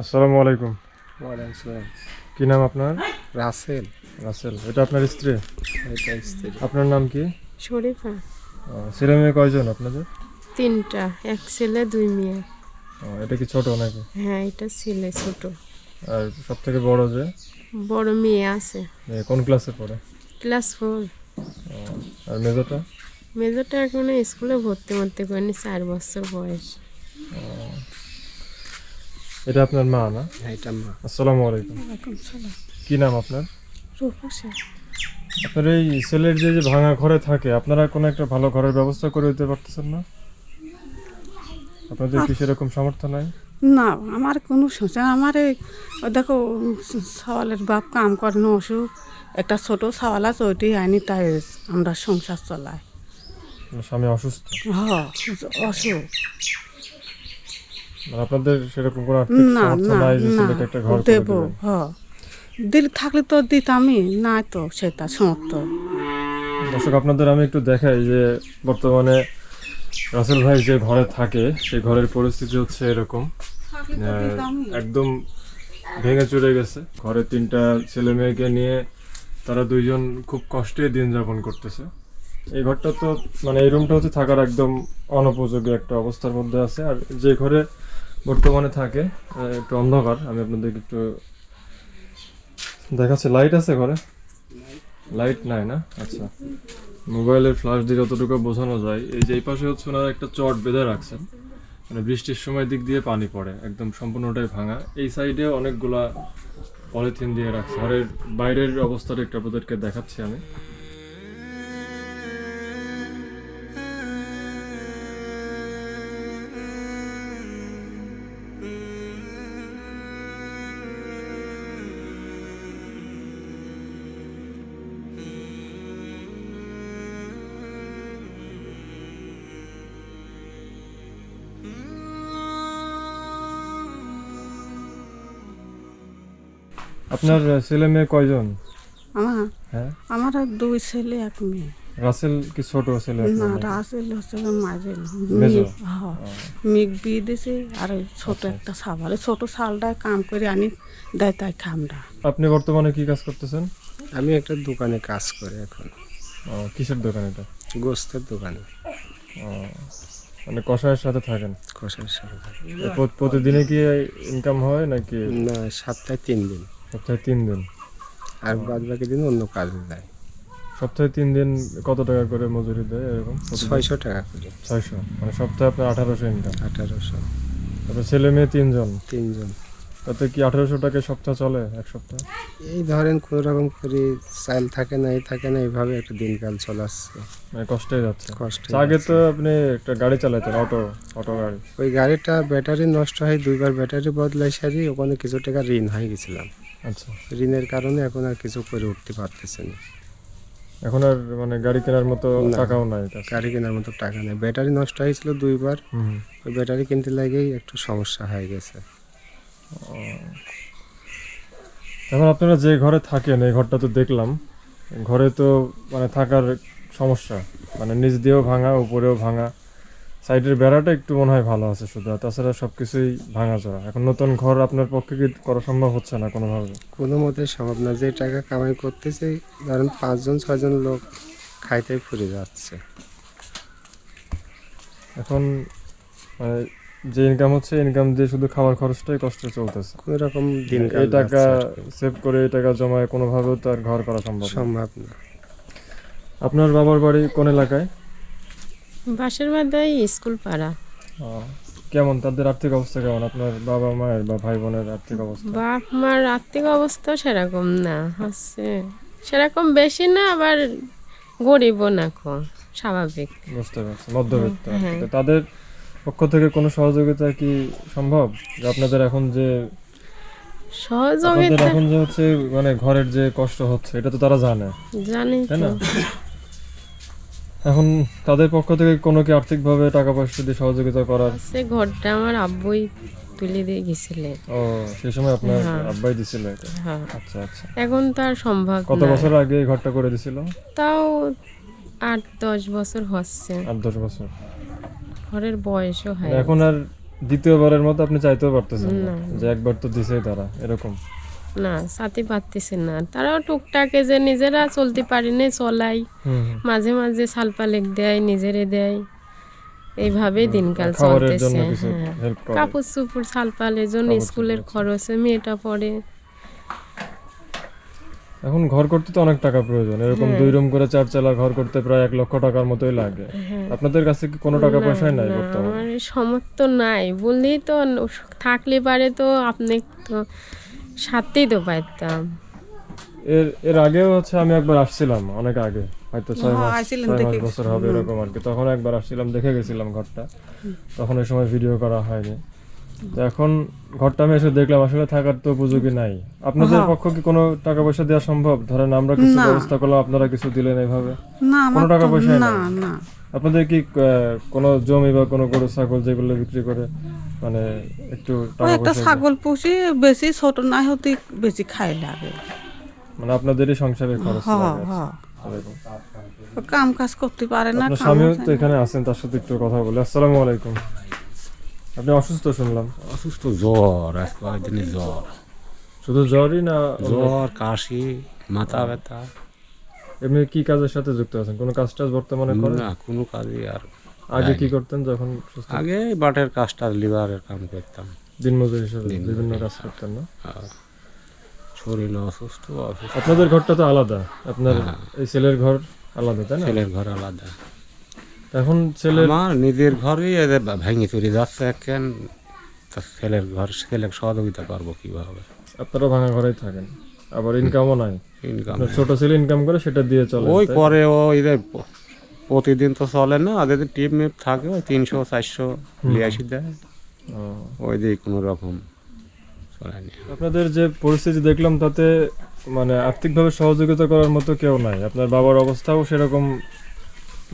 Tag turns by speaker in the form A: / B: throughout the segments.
A: আসসালামু আলাইকুম।
B: ওয়ালাইকুম আসসালাম
A: কি নাম আপনার?
B: রাসেল।
A: রাসেল। এটা আপনার স্ত্রী?
B: এটা স্ত্রী।
A: আপনার নাম কি?
C: শরীফা।
A: ছেলে মেয়ে কয়জন আপনাদের?
C: তিনটা এক ছেলে দুই মেয়ে।
A: এটা কি ছোট নাকি?
C: হ্যাঁ এটা ছেলে ছোট।
A: আর সব থেকে বড় যে?
C: বড় মেয়ে আছে।
A: কোন ক্লাসে পড়ে?
C: Class four.
A: আর মেজোটা?
C: মেজরটা এখনও স্কুলে ভর্তি মর্তি করেনি চার বছর বয়স।
A: এটা আপনার মা না?
B: হ্যাঁ এটা মা।
A: আসসালামু আলাইকুম। কি নাম আপনার? আপনার এই ছেলের যে যে ভাঙা ঘরে থাকে আপনারা কোনো একটা ভালো ঘরের ব্যবস্থা করে দিতে পারতেছেন না? আপনাদের কি সেরকম সামর্থ্য নাই?
D: না আমার কোনো সমস্যা আমার এই দেখো সওয়ালের বাপ কাম করেন অসুখ। একটা ছোট সওয়াল আছে ওইটাই আনি তাই আমরা সংসার চলাই।
A: স্বামী অসুস্থ?
D: হ্যাঁ অসুখ।
A: আপনাদের সেরকম কোনো আর্থিক সামর্থ্য নাই যে ছেলেকে একটা ঘর করে
D: দেব
A: দিবেন
D: হ। দিল থাকলে তো দিতামই না তো সেটা
A: দর্শক আপনাদের আমি একটু দেখাই যে বর্তমানে রাসেল ভাই যে ঘরে থাকে সেই ঘরের পরিস্থিতি হচ্ছে এরকম। একদম ভেঙে চলে গেছে। ঘরে তিনটা ছেলে মেয়েকে নিয়ে তারা দুইজন খুব কষ্টে দিন যাপন করতেছে। এই ঘরটা তো মানে এই রুমটা হচ্ছে থাকার একদম অনুপযোগী একটা অবস্থার মধ্যে আছে। আর যে ঘরে বর্তমানে থাকে একটু অন্ধকার, আমি আপনাদেরকে একটু দেখাচ্ছি। লাইট আছে ঘরে? লাইট নাই না? আচ্ছা। মোবাইলের ফ্ল্যাশ দিয়ে যতটুকু বোঝানো যায়, এই যে এই পাশে হচ্ছে ওনারা একটা চট বেঁধে রাখছেন। মানে বৃষ্টির সময় দিক দিয়ে পানি পড়ে, একদম সম্পূর্ণটাই ভাঙা। এই সাইডে অনেকগুলা পলিথিন দিয়ে রাখছে। ঘরের বাইরের অবস্থাটা একটু আপনাদেরকে দেখাচ্ছি আমি। আপনার ছেলে মেয়ে কয়জন?
D: আমার?
A: হ্যাঁ?
D: আমার দুই ছেলে এক মেয়ে।
A: রাসেল কি ছোট ছেলে
D: না? রাসেল হচ্ছিল মাঝেল মিগ বিয়ে দিছে আর ছোট একটা সাবাল ছোট শালটায় কাম করে আনি দেয় তাই খামটা
A: আপনি বর্তমানে কি কাজ করতেছেন?
B: আমি একটা দোকানে কাজ করি এখন।
A: ও, কিসের দোকান এটা?
B: গোস্তের দোকানে।
A: ও, মানে কষায়ের সাথে থাকেন?
B: কষার সাথে থাকি।
A: এ প্র- প্রতিদিনে কি ইনকাম হয় নাকি?
B: না সপ্তাহে তিন দিন।
A: সপ্তাহে তিন দিন।
B: আর বাদ বাকি দিন অন্য কাজে যায়
A: সপ্তাহে তিন দিন কত টাকা করে মজুরি দেয় এরকম?
B: ছয়শো টাকা করে।
A: ছয়শো। মানে সপ্তাহে আপনার আঠারোশো ইনকাম
B: আঠারোশো।
A: তারপর ছেলে মেয়ে তিনজন।
B: তিনজন।
A: তাতে কি আঠারোশো টাকা সপ্তাহ চলে এক সপ্তাহ?
B: এই ধরেন কোনো রকম করে চাল থাকে না এই থাকে না এইভাবে একটা দিনকাল চলাচ্ছে
A: মানে কষ্টে যাচ্ছে।
B: কষ্ট
A: আগে তো আপনি একটা গাড়ি চালাতেন অটো অটো গাড়ি।
B: ওই গাড়িটা ব্যাটারি নষ্ট হয় দুইবার ব্যাটারি বদলাই সারি ওখানে কিছু টাকা ঋণ হয়ে গেছিলাম।
A: আচ্ছা।
B: ঋণের কারণে এখন আর কিছু করে উঠতে পারতেছে না।
A: এখন আর মানে গাড়ি কেনার মতো টাকাও নাই
B: গাড়ি কেনার মতো টাকা নেই। ব্যাটারি নষ্ট হয়েছিল দুইবার। ওই ব্যাটারি কিনতে লাগেই একটু সমস্যা হয়ে গেছে।
A: এখন আপনারা যে ঘরে থাকেন এই ঘরটা তো দেখলাম ঘরে তো মানে থাকার সমস্যা। মানে নিচ দিয়েও ভাঙা উপরেও ভাঙা। সাইডের বেড়াটা একটু মনে হয় ভালো আছে শুধু তাছাড়া সব কিছুই ভাঙা চড়া এখন নতুন ঘর আপনার পক্ষে কি করা সম্ভব হচ্ছে না কোনোভাবে?
B: কোনো মতে সম্ভব না। যে টাকা কামাই করতেছে ধরেন পাঁচজন ছয়জন লোক খাইতে ফুরে যাচ্ছে।
A: এখন মানে যে ইনকাম হচ্ছে ইনকাম দিয়ে শুধু খাওয়ার খরচটাই কষ্ট চলতেছে।
B: কোনো রকম দিন
A: এই টাকা সেভ করে এই টাকা জমায় কোনোভাবেও তো আর ঘর করা সম্ভব
B: সম্ভব না।
A: আপনার বাবার বাড়ি কোন এলাকায়?
C: বাসের বাদাই স্কুল পাড়া।
A: কেমন? তাদের আর্থিক অবস্থা কেমন? আপনার বাবা মায়ের বা ভাই বোনের আর্থিক অবস্থা?
C: বাপ মার আর্থিক অবস্থা সেরকম না হচ্ছে সেরকম বেশি না আবার গরিবও না কম স্বাভাবিক।
A: বুঝতে পারছি মধ্যবিত্ত
C: হ্যাঁ।
A: তাদের পক্ষ থেকে কোনো সহযোগিতা কি সম্ভব? যে আপনাদের এখন যে
C: সহযোগিতা
A: এখন যে হচ্ছে মানে ঘরের যে কষ্ট হচ্ছে এটা তো তারা জানে।
C: জানি
A: তাই না? এখন তাদের পক্ষ থেকে কোনো কি আর্থিকভাবে টাকা পয়সা দিয়ে সহযোগিতা করার?
C: সে ঘরটা আমার আব্বুই তুলে দিয়ে গেছিলেন।
A: ও সেই সময় আপনার
C: হ্যাঁ।
A: আব্বাই দিছিল এটা?
C: হ্যাঁ।
A: আচ্ছা আচ্ছা।
C: এখন তো আর সম্ভব
A: কত বছর আগে এই ঘরটা করে দিছিল?
C: তাও আট দশ বছর হচ্ছে।
A: আট দশ বছর।
C: ঘরের বয়সও হয়
A: এখন আর দ্বিতীয়বারের মতো আপনি চাইতেও পারতেছেন না। যে একবার তো দিছেই তারা এরকম।
C: না সাথে পারতেছে না। তারাও টুকটাকে যে নিজেরা চলতে পারি না চলাই। মাঝে মাঝে সালপালেক দেয় নিজেরে দেয়। এইভাবে দিনকাল চলতেছে হ্যাঁ। কাপড় চুপুর সালপালের জন্য স্কুলের। খরচে মেয়েটা পড়ে।
A: এখন ঘর করতে তো অনেক টাকা প্রয়োজন। এরকম দুই রুম করে চার চালা ঘর করতে প্রায় এক লক্ষ টাকার মতোই লাগে। আপনাদের কাছে কি কোনো টাকা পয়সাই নাই বর্তমানে?
C: সমর্থ নাই। বললেই তো থাকলে পারে তো আপনি তো সাথেই তো পাইতাম।
A: এর এর আগেও হচ্ছে আমি একবার আসছিলাম অনেক আগে হয়তো ছয়
D: হ্যাঁ,
A: মাস ছয় মাস বছর হবে এরকম আর কি। তখন একবার আসছিলাম দেখে গেছিলাম ঘরটা। তখন ওই সময় ভিডিও করা হয়নি। এখন ঘরটা আমি এসে দেখলাম আসলে থাকার তো উপযোগী নাই। আপনাদের
D: হ্যাঁ।
A: পক্ষ কি কোনো টাকা পয়সা দেওয়া সম্ভব? ধরেন আমরা কিছু ব্যবস্থা করলাম আপনারা কিছু দিলেন এইভাবে?
D: না আমার
A: টাকা
D: না না।
A: আপনাদের কি কোনো জমি বা কোনো গরু ছাগল যেগুলো বিক্রি করে মানে একটু
D: একটা ছাগল পুষি বেশি ছোট না হতে বেশি খাই লাগে।
A: মানে আপনাদেরই সংসারের খরচ লাগে।
D: কাম কাজ করতে পারে না
A: স্বামীও তো এখানে আছেন তার সাথে একটু কথা বলি। আসসালামু আলাইকুম। আপনি অসুস্থ শুনলাম।
E: অসুস্থ জ্বর আজ জ্বর।
A: শুধু জ্বরই না
E: জ্বর কাশি মাথা ব্যথা।
A: এমনি কি কাজের সাথে যুক্ত আছেন? কোনো কাজ টাজ বর্তমানে করেন?
E: না কোনো কাজই আর
A: আগে কি করতেন যখন
E: আগে বাটের কাজটা লিভারের কাম করতাম।
A: দিনমজুর হিসেবে বিভিন্ন কাজ করতেন না?
E: শরীর অসুস্থ অসুস্থ।
A: আপনাদের ঘরটা তো আলাদা। আপনার
E: হ্যাঁ।
A: এই ছেলের ঘর আলাদা তাই না?
E: ছেলের ঘর আলাদা।
A: এখন ছেলের
E: আমার নিজের ঘরেই এদের ভেঙে চুরি যাচ্ছে তা ছেলের ঘর ছেলের সহযোগিতা করব কীভাবে?
A: আপনারা ভাঙা ঘরেই থাকেন। আবার ইনকামও নাই।
E: ইনকাম
A: ছোট ছেলে ইনকাম করে সেটা দিয়ে চলে
E: ওই
A: তাই?
E: করে ও এদের প- প্রতিদিন তো চলে না আর যদি টিপ মিপ থাকে ওই তিনশো চারশো লিয়াসি দেয়। ওই দিয়ে কোনো রকম
A: আপনাদের যে পরিস্থিতি দেখলাম তাতে মানে আর্থিকভাবে সহযোগিতা করার মতো কেউ নাই। আপনার বাবার অবস্থাও সেরকম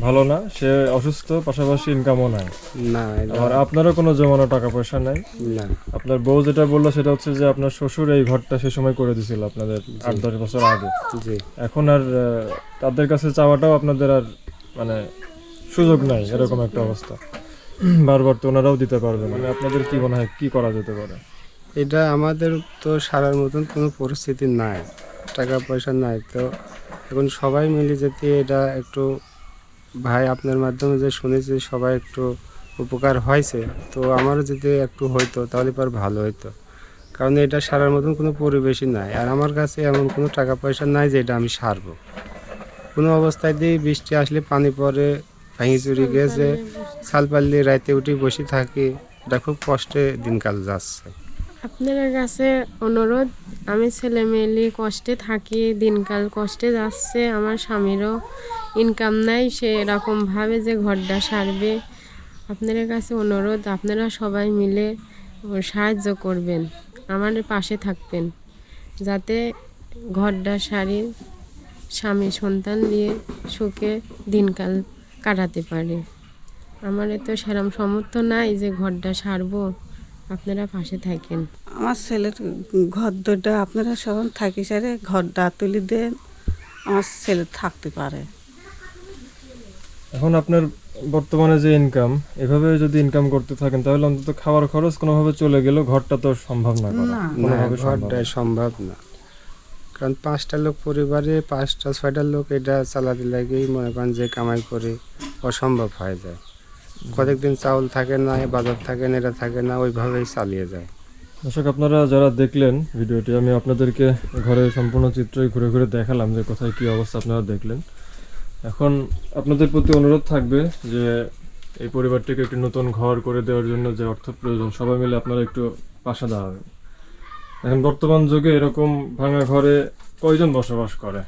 A: ভালো না সে অসুস্থ পাশাপাশি ইনকামও নাই।
B: না এটা-
A: আপনারও কোনো জমানো টাকা পয়সা নাই?
B: না।
A: আপনার বউ যেটা বলল সেটা হচ্ছে যে আপনার শ্বশুর এই ঘরটা সে সময় করে দিছিল আপনাদের আট দশ বছর আগে।
B: জি।
A: এখন আর তাদের কাছে চাওয়াটাও আপনাদের আর মানে সুযোগ নাই এরকম একটা অবস্থা। বারবার তো ওনারাও দিতে পারবে মানে আপনাদের কি মনে হয় কি করা যেতে পারে?
B: এটা আমাদের তো সারার মতন কোনো পরিস্থিতি নাই টাকা পয়সা নাই। তো এখন সবাই মিলে যদি এটা একটু ভাই আপনার মাধ্যমে যে শুনেছি সবাই একটু উপকার হয়েছে তো আমারও যদি একটু হইতো তাহলে পর ভালো হইতো। কারণ এটা সারার মতন কোনো পরিবেশই নাই। আর আমার কাছে এমন কোনো টাকা পয়সা নাই যে এটা আমি সারবো। কোনো অবস্থায় দিয়ে বৃষ্টি আসলে পানি পড়ে ভেঙে চুরি গেছে। ছাল পাল্লি রাতে উঠে বসে থাকি। এটা খুব কষ্টে দিনকাল যাচ্ছে।
C: আপনার কাছে অনুরোধ আমি ছেলে মেয়ে কষ্টে থাকি দিনকাল কষ্টে যাচ্ছে আমার স্বামীরও ইনকাম নাই সে এরকম ভাবে যে ঘরটা সারবে। আপনাদের কাছে অনুরোধ আপনারা সবাই মিলে সাহায্য করবেন আমার পাশে থাকবেন যাতে ঘরটা সারি স্বামী সন্তান নিয়ে সুখে দিনকাল কাটাতে পারে। আমার তো সেরম সামর্থ্য নাই যে ঘরটা সারবো। আপনারা পাশে থাকেন।
D: আমার ছেলের ঘর দরটা আপনারা সব থাকি সারে ঘরটা তুলি দেন আমার ছেলে থাকতে পারে।
A: এখন আপনার বর্তমানে যে ইনকাম এভাবে যদি ইনকাম করতে থাকেন তাহলে অন্তত খাওয়ার খরচ কোনোভাবে চলে গেলেও ঘরটা তো সম্ভব না কোনোভাবে সম্ভব না।
B: ঘরটাই সম্ভব না। কারণ পাঁচটা লোক পরিবারে, পাঁচটা, ছয়টা লোক এটা চালাতে লাগেই মনে করেন যে কামাই করে অসম্ভব হয়ে যায়। কতদিন চাউল থাকে না, বাজার থাকে না, এটা থাকে না, ওইভাবেই চালিয়ে যায়।
A: দর্শক, আপনারা যারা দেখলেন ভিডিওটি, আমি আপনাদেরকে ঘরের সম্পূর্ণ চিত্রই ঘুরে ঘুরে দেখালাম যে কোথায় কি অবস্থা আপনারা দেখলেন। এখন আপনাদের প্রতি অনুরোধ থাকবে যে এই পরিবারটিকে একটি নতুন ঘর করে দেওয়ার জন্য যে অর্থ প্রয়োজন, সবাই মিলে আপনারা একটু পাশে দাঁড়াবেন। এখন বর্তমান যুগে এরকম ভাঙা ঘরে কয়জন বসবাস করে?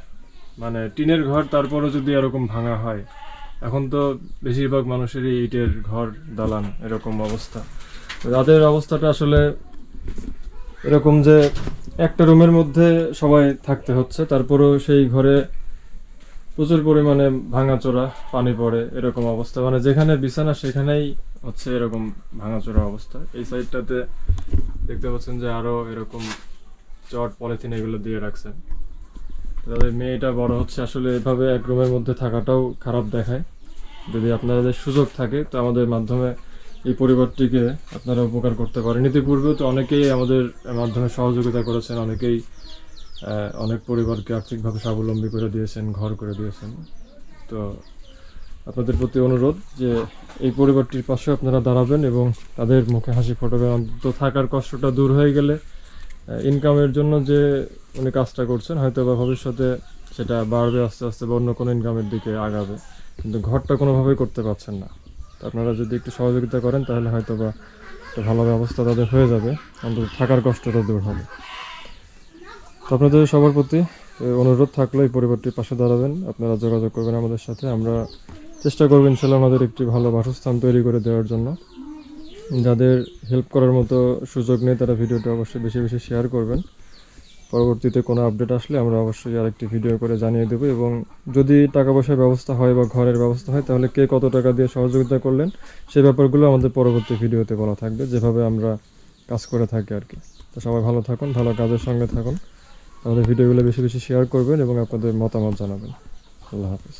A: মানে টিনের ঘর তারপরে যদি এরকম ভাঙা হয়, এখন তো বেশিরভাগ মানুষেরই ইটের ঘর, দালান এরকম অবস্থা। তাদের অবস্থাটা আসলে এরকম যে একটা রুমের মধ্যে সবাই থাকতে হচ্ছে, তারপরেও সেই ঘরে প্রচুর পরিমাণে ভাঙাচোরা, পানি পড়ে এরকম অবস্থা। মানে যেখানে বিছানা, সেখানেই হচ্ছে এরকম ভাঙাচোরা অবস্থা। এই সাইডটাতে দেখতে পাচ্ছেন যে আরও এরকম চট পলিথিন এগুলো দিয়ে রাখছেন তাদের মেয়েটা বড় হচ্ছে, আসলে এভাবে এক রুমের মধ্যে থাকাটাও খারাপ দেখায়। যদি আপনাদের সুযোগ থাকে, তো আমাদের মাধ্যমে এই পরিবারটিকে আপনারা উপকার করতে পারেন। ইতিপূর্বেও তো অনেকেই আমাদের মাধ্যমে সহযোগিতা করেছেন, অনেকেই অনেক পরিবারকে আর্থিকভাবে স্বাবলম্বী করে দিয়েছেন, ঘর করে দিয়েছেন। তো আপনাদের প্রতি অনুরোধ যে এই পরিবারটির পাশে আপনারা দাঁড়াবেন এবং তাদের মুখে হাসি ফোটাবেন। অন্তত থাকার কষ্টটা দূর হয়ে গেলে ইনকামের জন্য যে উনি কাজটা করছেন হয়তো বা ভবিষ্যতে সেটা বাড়বে, আস্তে আস্তে বা অন্য কোনো ইনকামের দিকে আগাবে। কিন্তু ঘরটা কোনোভাবেই করতে পারছেন না। তো আপনারা যদি একটু সহযোগিতা করেন, তাহলে হয়তো বা একটা ভালো ব্যবস্থা তাদের হয়ে যাবে। অন্তত থাকার কষ্টটা দূর হবে। তো আপনাদের সবার প্রতি অনুরোধ থাকল এই পরিবারটির পাশে দাঁড়াবেন। আপনারা যোগাযোগ করবেন আমাদের সাথে। আমরা চেষ্টা করবেন ইনশাল্লাহ আমাদের একটি ভালো বাসস্থান তৈরি করে দেওয়ার জন্য। যাদের হেল্প করার মতো সুযোগ নেই, তারা ভিডিওটা অবশ্যই বেশি বেশি শেয়ার করবেন। পরবর্তীতে কোনো আপডেট আসলে আমরা অবশ্যই আরেকটি ভিডিও করে জানিয়ে দেবো এবং যদি টাকা পয়সার ব্যবস্থা হয় বা ঘরের ব্যবস্থা হয়, তাহলে কে কত টাকা দিয়ে সহযোগিতা করলেন সেই ব্যাপারগুলো আমাদের পরবর্তী ভিডিওতে বলা থাকবে, যেভাবে আমরা কাজ করে থাকি আর কি। তো সবাই ভালো থাকুন, ভালো কাজের সঙ্গে থাকুন। আমাদের ভিডিওগুলো বেশি বেশি শেয়ার করবেন এবং আপনাদের মতামত জানাবেন। আল্লাহ হাফিজ।